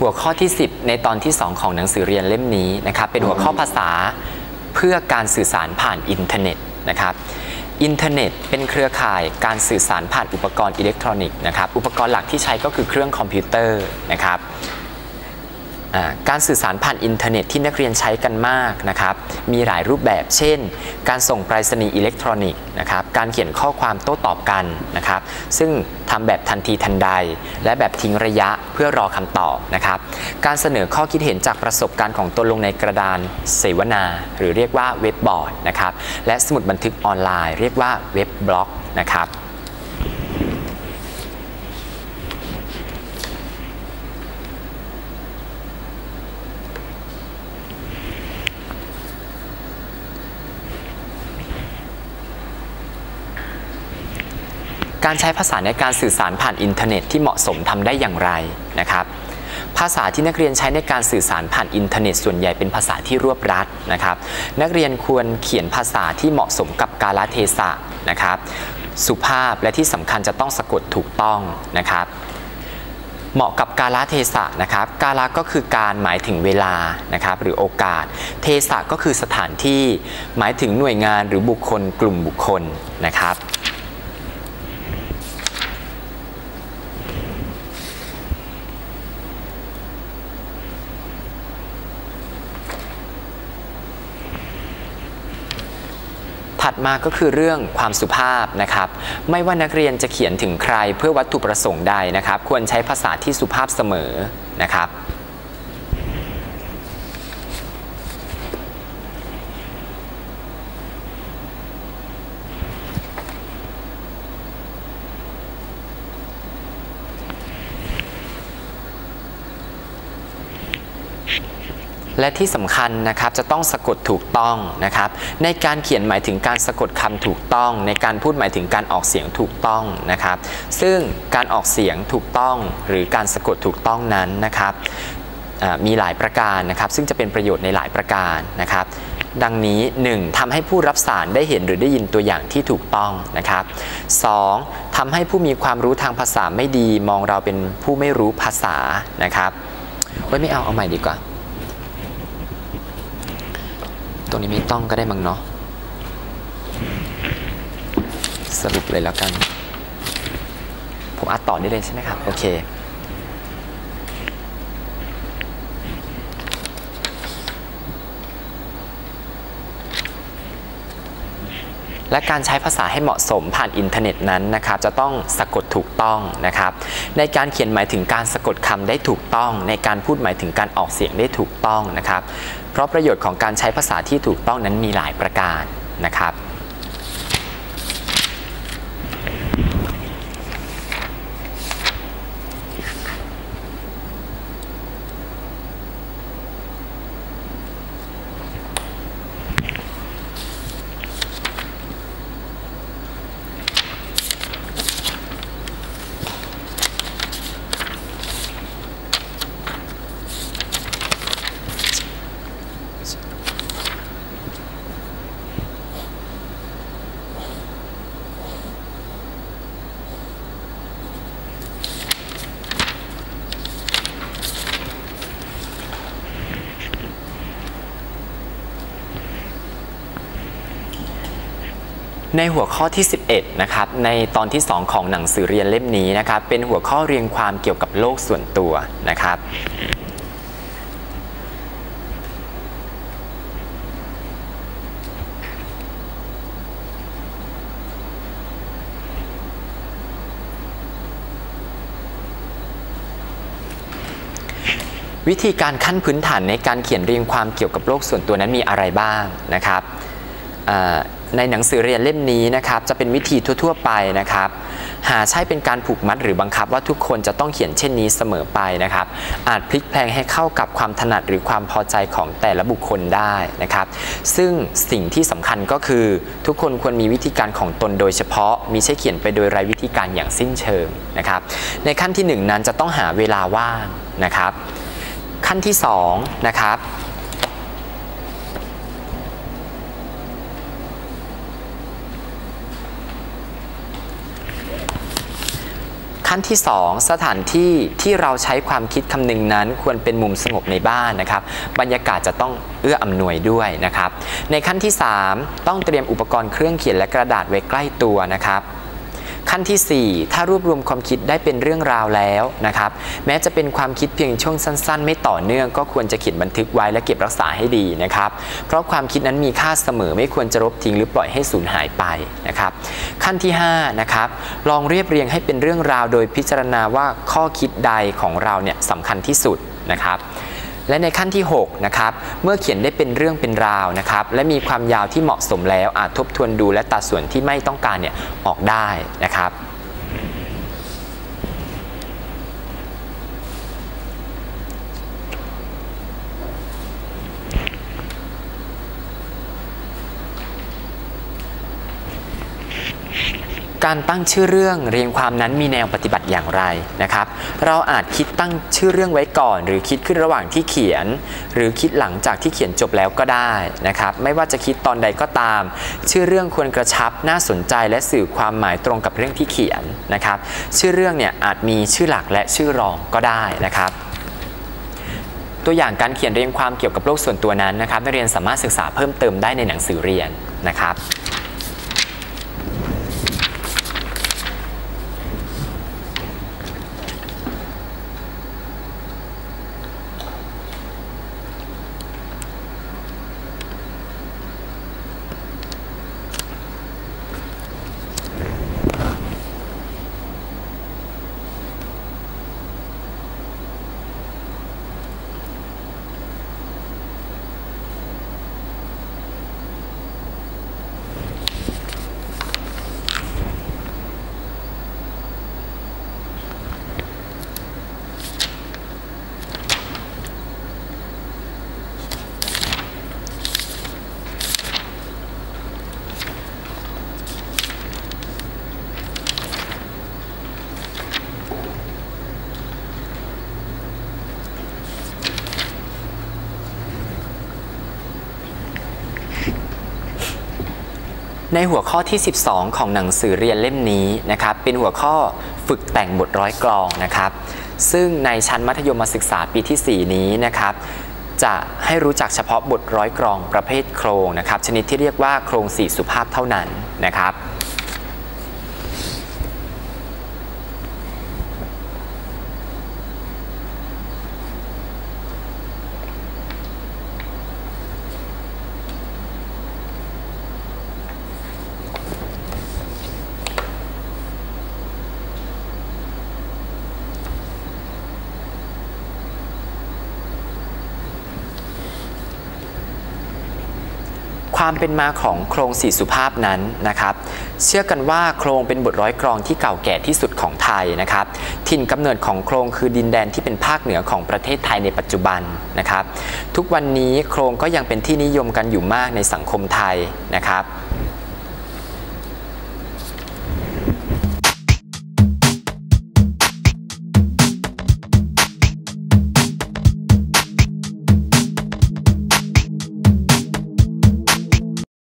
หัวข้อที่ 10 ในตอนที่ 2 ของหนังสือเรียนเล่มนี้นะครับเป็นหัวข้อภาษาเพื่อการสื่อสารผ่านอินเทอร์เน็ตนะครับอินเทอร์เน็ตเป็นเครือข่ายการสื่อสารผ่านอุปกรณ์อิเล็กทรอนิกส์นะครับอุปกรณ์หลักที่ใช้ก็คือเครื่องคอมพิวเตอร์นะครับ การสื่อสารผ่านอินเทอร์เน็ตที่นักเรียนใช้กันมากนะครับ มีหลายรูปแบบ เช่น การส่งไปรษณีย์อิเล็กทรอนิกส์นะครับ การเขียนข้อความโต้ตอบกันนะครับ ซึ่งทำแบบทันทีทันใด และแบบทิ้งระยะเพื่อรอคำตอบนะครับ การเสนอข้อคิดเห็นจากประสบการณ์ของตนลงในกระดานเสวนา หรือเรียกว่าเว็บบอร์ดนะครับ และสมุดบันทึกออนไลน์ เรียกว่าเว็บบล็อกนะครับ การใช้ภาษาในการสื่อสารผ่านอินเทอร์เน็ตที่เหมาะสมทำได้อย่างไรนะครับ ภาษาที่นักเรียนใช้ในการสื่อสารผ่านอินเทอร์เน็ตส่วนใหญ่เป็นภาษาที่รวบรัดนะครับ นักเรียนควรเขียนภาษาที่เหมาะสมกับกาลเทศะนะครับ สุภาพและที่สำคัญจะต้องสะกดถูกต้องนะครับเหมาะกับกาลเทศะนะครับ กาลก็คือการหมายถึงเวลานะครับหรือโอกาส เทศะก็คือสถานที่หมายถึงหน่วยงานหรือบุคคลกลุ่มบุคคลนะครับ ถัดมาก็คือเรื่องความสุภาพนะครับ ไม่ว่านักเรียนจะเขียนถึงใครเพื่อวัตถุประสงค์ใดนะครับ ควรใช้ภาษาที่สุภาพเสมอนะครับ และที่สำคัญนะครับจะต้องสะกดถูกต้องนะครับ ในการเขียนหมายถึงการสะกดคำถูกต้อง ในการพูดหมายถึงการออกเสียงถูกต้องนะครับ ซึ่งการออกเสียงถูกต้องหรือการสะกดถูกต้องนั้นนะครับมีหลายประการนะครับ ซึ่งจะเป็นประโยชน์ในหลายประการนะครับดังนี้ 1. ทำให้ผู้รับสารได้เห็นหรือได้ยินตัวอย่างที่ถูกต้องนะครับ 2. ทำให้ผู้มีความรู้ทางภาษาไม่ดี มองเราเป็นผู้ไม่รู้ภาษานะครับเฮ้ยไม่เอาเอาใหม่ดีกว่า ตรงนี้ไม่ต้องก็ได้มั้งเนาะสรุปเลยแล้วกัน ผมอัดต่อได้เลยใช่ไหมครับ โอเค และการใช้ภาษาให้เหมาะสมผ่านอินเทอร์เน็ตนั้นนะครับจะต้องสะกดถูกต้องนะครับ ในการเขียนหมายถึงการสะกดคำได้ถูกต้อง ในการพูดหมายถึงการออกเสียงได้ถูกต้องนะครับ เพราะประโยชน์ของการใช้ภาษาที่ถูกต้องนั้นมีหลายประการนะครับ ในหัวข้อที่ 11 นะครับในตอนที่ 2 ของหนังสือเรียนเล่มนี้นะครับเป็นหัวข้อเรียงความเกี่ยวกับโลกส่วนตัวนะครับวิธีการขั้นพื้นฐานในการเขียนเรียงความเกี่ยวกับโลกส่วนตัวนั้นมีอะไรบ้างนะครับอ่า ในหนังสือเรียนเล่มนี้นะครับจะเป็นวิธีทั่ว ๆ ไปนะครับ หาใช่เป็นการผูกมัดหรือบังคับว่าทุกคนจะต้องเขียนเช่นนี้เสมอไปนะครับ อาจพลิกแพลงให้เข้ากับความถนัดหรือความพอใจของแต่ละบุคคลได้นะครับ ซึ่งสิ่งที่สำคัญก็คือ ทุกคนควรมีวิธีการของตนโดยเฉพาะมิใช่เขียนไปโดยไร้วิธีการอย่างสิ้นเชิงนะครับ ในขั้นที่หนึ่งนั้นจะต้องหาเวลาว่างนะครับ ขั้นที่สองนะครับ ขั้นที่ 2 สถานที่ที่เราใช้ความคิดคำนึงนั้นควรเป็นมุมสงบในบ้านนะครับ บรรยากาศจะต้องเอื้ออำนวยด้วยนะครับ ในขั้นที่ 3 ต้องเตรียมอุปกรณ์เครื่องเขียนและกระดาษไว้ใกล้ตัวนะครับ ขั้นทีสี่ 4 ถ้ารวบรวมความคิดได้เป็นเรื่องราวแล้วนะครับ แม้จะเป็นความคิดเพียงช่วงสั้น ๆ ไม่ต่อเนื่อง ก็ควรจะเขียนบันทึกไว้และเก็บรักษาให้ดีนะครับ เพราะความคิดนั้นมีค่าเสมอไม่ควรจะลบทิ้งหรือปล่อยให้สูญหายไปนะครับ ขั้นที่5นะครับลองเรียบเรียงให้เป็นเรื่องราวโดยพิจารณาว่าข้อคิดใดของเราเนี่ยสำคัญที่สุดนะครับ และในขั้นที่6นะครับเมื่อเขียนได้เป็นเรื่องเป็นราวนะครับและมีความยาวที่เหมาะสมแล้วอาจทบทวนดูและตัดส่วนที่ไม่ต้องการเนี่ยออกได้นะครับ การตั้งชื่อเรื่องเรียงความนั้นมีแนวปฏิบัติอย่างไรนะครับ เราอาจคิดตั้งชื่อเรื่องไว้ก่อน หรือคิดขึ้นระหว่างที่เขียน หรือคิดหลังจากที่เขียนจบแล้วก็ได้นะครับ ไม่ว่าจะคิดตอนใดก็ตาม ชื่อเรื่องควรกระชับน่าสนใจและสื่อความหมายตรงกับเรื่องที่เขียนนะครับ ชื่อเรื่องเนี่ยอาจมีชื่อหลักและชื่อรองก็ได้นะครับตัวอย่างการเขียนเรียงความเกี่ยวกับโลกส่วนตัวนั้นนะครับนักเรียนสามารถศึกษาเพิ่มเติมได้ในหนังสือเรียนนะครับ ในหัวข้อที่ 12 ของหนังสือเรียนเล่มนี้นะครับ เป็นหัวข้อฝึกแต่งบทร้อยกลองนะครับ ซึ่งในชั้นมัธยมศึกษาปีที่ 4 นี้นะครับ จะให้รู้จักเฉพาะบทร้อยกลองประเภทโครงนะครับ ชนิดที่เรียกว่าโครงสี่สุภาพเท่านั้นนะครับ ความเป็นมาของโครงสี่สุภาพนั้นนะครับ เชื่อกันว่าโครงเป็นบทร้อยกรองที่เก่าแก่ที่สุดของไทยนะครับ ถิ่นกำเนิดของโครงคือดินแดนที่เป็นภาคเหนือของประเทศไทยในปัจจุบันนะครับ ทุกวันนี้โครงก็ยังเป็นที่นิยมกันอยู่มากในสังคมไทยนะครับ